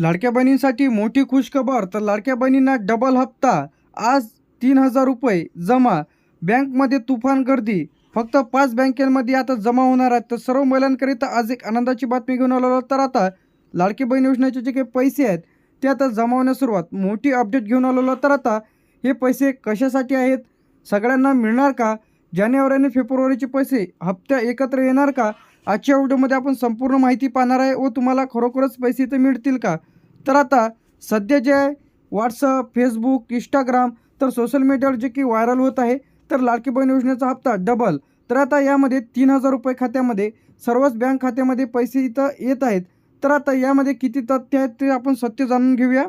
लाडक्या बहिणींसाठी मोठी खुशखबर तर लाडक्या बहिणींना डबल हप्ता. आज तीन हजार रुपये जमा. बँकमध्ये तुफान गर्दी. फक्त पाच बँकेमध्ये आता जमा होणार आहेत. तर सर्व महिलांकरिता आज एक आनंदाची बातमी घेऊन आलो तर आता लाडकी बहीण योजनेचे जे काही पैसे आहेत ते आता जमा होण्यास सुरुवात. मोठी अपडेट घेऊन आलेलो तर आता हे पैसे कशासाठी आहेत? सगळ्यांना मिळणार का? जानेवारी आणि फेब्रुवारीचे पैसे हप्त्या एकत्र येणार का? आजच्या व्हिडिओमध्ये आपण संपूर्ण माहिती पाहणार आहे. व तुम्हाला खरोखरच पैसे इथे मिळतील का? तर आता सध्या जे आहे व्हॉट्सअप फेसबुक इंस्टाग्राम तर सोशल मीडियावर जे की व्हायरल होत आहे तर लाडकी बहीण योजनेचा हप्ता डबल तर आता यामध्ये तीन हजार रुपये खात्यामध्ये सर्वच बँक खात्यामध्ये पैसे इथं येत आहेत. तर आता यामध्ये किती तथ्य आहेत ते आपण सत्य जाणून घेऊया.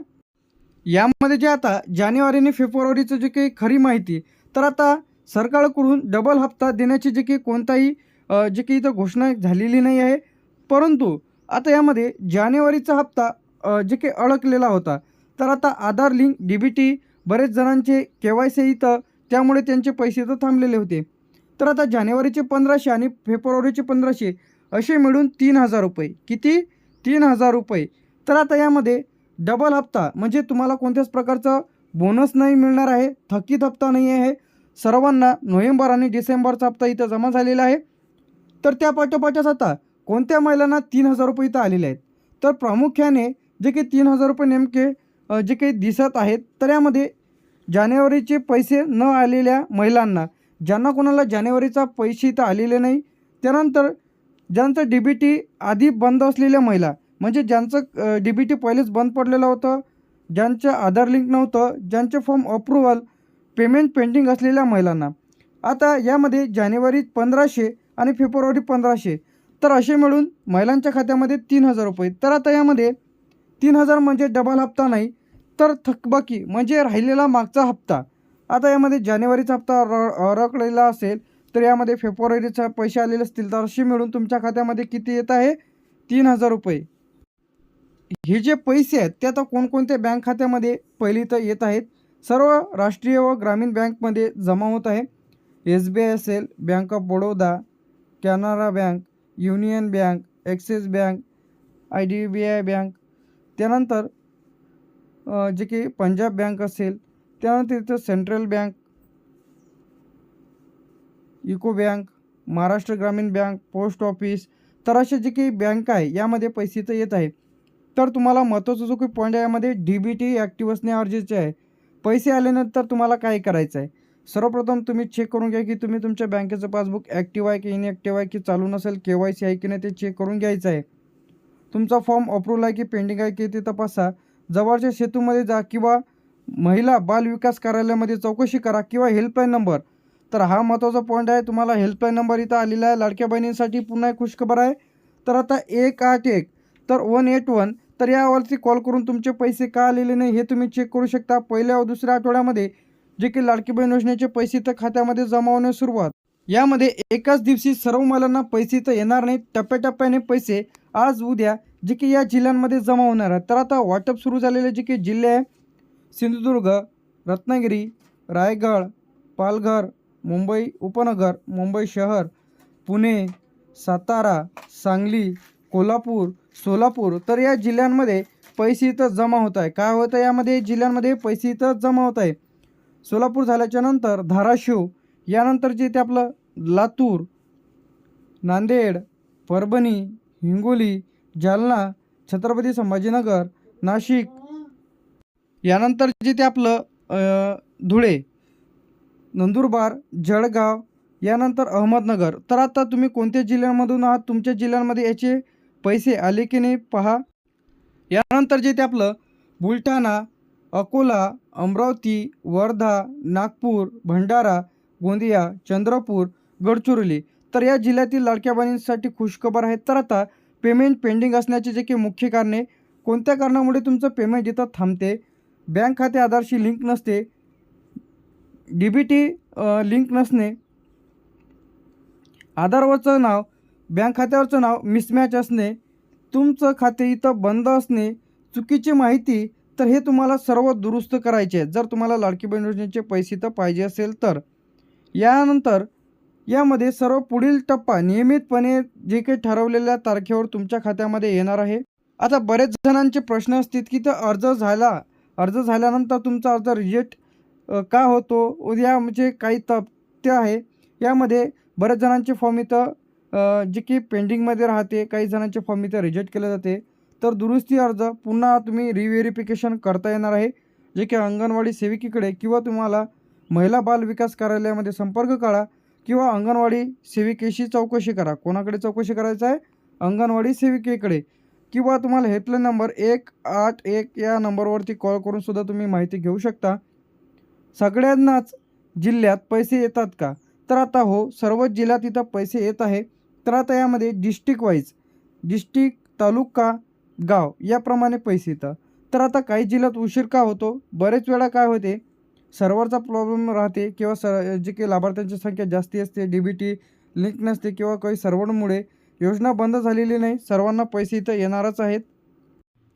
यामध्ये जे आता जानेवारी आणि फेब्रुवारीचं जे काही खरी माहिती तर आता सरकारकडून डबल हप्ता देण्याची जे काही कोणताही जे की इथं घोषणा झालेली नाही आहे. परंतु आता यामध्ये जानेवारीचा हप्ता जे काही अडकलेला होता. तर आता Aadhaar link D B T बरेच जणांचे के वाय सी इथं. त्यामुळे त्यांचे पैसे तर थांबलेले होते. तर आता जानेवारीचे पंधराशे आणि फेब्रुवारीचे पंधराशे असे मिळून तीन हजार रुपये. किती? तीन हजार रुपये. तर आता यामध्ये डबल हप्ता म्हणजे तुम्हाला कोणत्याच प्रकारचा बोनस नाही मिळणार आहे थकीत हप्ता नाही आहे. सर्वांना नोव्हेंबर आणि डिसेंबरचा हप्ता इथं जमा झालेला आहे. तर त्या पाठोपाठच आता कोणत्या महिलांना तीन हजार रुपये इथं आलेले आहेत? तर प्रामुख्याने जे काही तीन हजार रुपये नेमके जे काही दिसत आहेत तर यामध्ये जानेवारीचे पैसे न आलेल्या महिलांना ज्यांना कोणाला जानेवारीचा पैसे इथं आलेले नाही त्यानंतर ज्यांचं डी बी टी आधी बंद असलेल्या महिला म्हणजे ज्यांचं डी बी टी पहिलेच बंद पडलेलं होतं ज्यांचं आधार लिंक नव्हतं ज्यांचे फॉर्म अप्रुव्हल पेमेंट पेंडिंग असलेल्या महिलांना. आता यामध्ये जानेवारी पंधराशे आणि फेब्रुवारी पंधराशे. तर असे मिळून महिलांच्या खात्यामध्ये तीन हजार रुपये. तर आता यामध्ये तीन हजार म्हणजे डबल हप्ता नाही तर थकबाकी म्हणजे राहिलेला मागचा हप्ता. आता यामध्ये जानेवारीचा हप्ता र रकडलेला असेल तर यामध्ये फेब्रुवारीचा पैसे आलेले असतील तर असे मिळून तुमच्या खात्यामध्ये किती येत आहे? तीन हजार रुपये. हे जे पैसे आहेत ते आता कोणकोणत्या बँक खात्यामध्ये पहिली तर येत आहेत? सर्व राष्ट्रीय व ग्रामीण बँकमध्ये जमा होत आहे. एस बी आय असेल bank of Baroda Canara bank Union bank Axis bank I D B I bank. त्यानंतर जे की पंजाब बँक असेल त्यानंतर इथं central bank UCO bank Maharashtra Gramin bank post office तर असे जे काही बँक आहे यामध्ये पैसे तर येत आहे तर तुम्हाला महत्त्वाचा जो काही पॉईंट आहे यामध्ये डी बी टी ॲक्टिव्ह असणे गरजेचे आहे पैसे आल्यानंतर तुम्हाला काय करायचं आहे? सर्वप्रथम तुम्ही चेक करून घ्या की तुम्ही तुमच्या बँकेचं पासबुक ॲक्टिव्ह आहे की इनॲक्टिव्ह आहे की चालू नसेल के वाय सी आहे की नाही ते चेक करून घ्यायचं आहे. तुमचा फॉर्म अप्रूव्हल आहे की पेंडिंग आहे की ते तपासा. जवळच्या सेतूमध्ये जा किंवा महिला बाल विकास कार्यालयामध्ये चौकशी करा किंवा हेल्पलाईन नंबर तर हा महत्त्वाचा पॉईंट आहे. तुम्हाला हेल्पलाईन नंबर इथं आलेला आहे. लाडक्या बहिणींसाठी पुन्हा एक खुशखबर आहे. तर आता एक आठ एक. तर वन एट वन तर यावरती कॉल करून तुमचे पैसे का आलेले नाही हे तुम्ही चेक करू शकता. पहिल्या व दुसऱ्या आठवड्यामध्ये जे की लाडकी बहीण योजनेचे पैसे तर खात्यामध्ये जमा होण्यास सुरुवात. यामध्ये एकाच दिवशी सर्व मुलांना पैसे तर येणार नाहीत. टप्प्याटप्प्याने पैसे आज उद्या जे की या जिल्ह्यांमध्ये जमा होणार आहेत. तर आता वाटप सुरू झालेले जे की जिल्हे आहे सिंधुदुर्ग रत्नागिरी रायगड पालघर मुंबई उपनगर मुंबई शहर पुणे सातारा सांगली कोल्हापूर सोलापूर तर या जिल्ह्यांमध्ये पैसे इथं जमा होत आहे काय होतं यामध्ये जिल्ह्यांमध्ये पैसे इथं जमा होत आहे सोलापूर झाल्याच्यानंतर धाराशिव यानंतर जे ते आपलं लातूर नांदेड परभणी हिंगोली जालना छत्रपती संभाजीनगर नाशिक यानंतर जे ते आपलं धुळे नंदुरबार जळगाव यानंतर अहमदनगर. तर आता तुम्ही कोणत्या जिल्ह्यांमधून आहात? तुमच्या जिल्ह्यांमध्ये याचे पैसे आले की नाही? पहा. यानंतर जे ते आपलं बुलढाणा अकोला अमरावती वर्धा नागपूर भंडारा गोंदिया चंद्रपूर गडचिरोली. तर या जिल्ह्यातील लाडक्या बहिणींसाठी खुशखबर आहे तर आता पेमेंट पेंडिंग असण्याचे जे काही मुख्य कारणे कोणत्या कारणामुळे तुमचं पेमेंट इथं थांबते? बँक खाते आधारशी लिंक नसते. डी बी टी लिंक नसणे. आधारवरचं नाव बँक खात्यावरचं नाव मिसमॅच असणे. तुमचं खाते इथं बंद असणे. चुकीची माहिती तर हे तुम्हाला सर्व दुरुस्त करायचे आहेत. जर तुम्हाला लाडकी बहीण योजनेचे पैसे तर पाहिजे असेल तर. यानंतर यामध्ये सर्व पुढील टप्पा नियमितपणे जे काही ठरवलेल्या तारखेवर तुमच्या खात्यामध्ये येणार आहे. आता बरेच जणांचे प्रश्न असतील की तर अर्ज झाला. अर्ज झाल्यानंतर तुमचा अर्ज रिजेक्ट का होतो? उद्या म्हणजे काही तथ्य आहे. यामध्ये बऱ्याच जणांचे फॉर्म इथं जे की पेंडिंगमध्ये राहते. काही जणांचे फॉर्म इथं रिजेक्ट केले जाते. तर दुरुस्ती अर्ज पुन्हा तुम्ही रिव्हेरिफिकेशन करता येणार आहे जे की अंगणवाडी सेविकेकडे किंवा तुम्हाला महिला बाल विकास कार्यालयामध्ये संपर्क करा किंवा अंगणवाडी सेविकेशी चौकशी करा. कोणाकडे चौकशी करायचं आहे? अंगणवाडी सेविकेकडे. किंवा तुम्हाला हेल्पलाईन नंबर एक आठ एक या नंबरवरती कॉल करूनसुद्धा तुम्ही माहिती घेऊ शकता. सगळ्यांनाच जिल्ह्यात पैसे येतात का? तर आता हो सर्वच जिल्ह्यात इथं पैसे येत आहे. तर आता यामध्ये डिस्ट्रिक्ट वाईज डिस्ट्रिक्ट तालुका गाव याप्रमाणे पैसे येतात. तर आता काही जिल्ह्यात उशीर का होतो? बरेच वेळा काय होते? सर्व्हरचा प्रॉब्लेम राहते किंवा सर जे काही लाभार्थ्यांची संख्या जास्ती असते डी बी टी लिंक नसते किंवा काही सर्व्हरमुळे योजना बंद झालेली नाही सर्वांना पैसे इथं येणारच आहेत.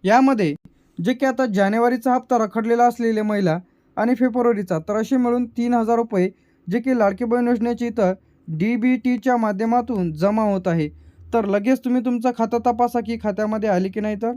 यामध्ये जे की आता जानेवारीचा हप्ता रखडलेला असलेले महिला आणि फेब्रुवारीचा तर असे मिळून तीन हजार रुपये जे की लाडकी बहीण योजनेची इथं डी बी टीच्या माध्यमातून जमा होत आहे. तर लगेच तुम्ही तुमचं खातं तपासा की खात्यामध्ये आली की नाही तर?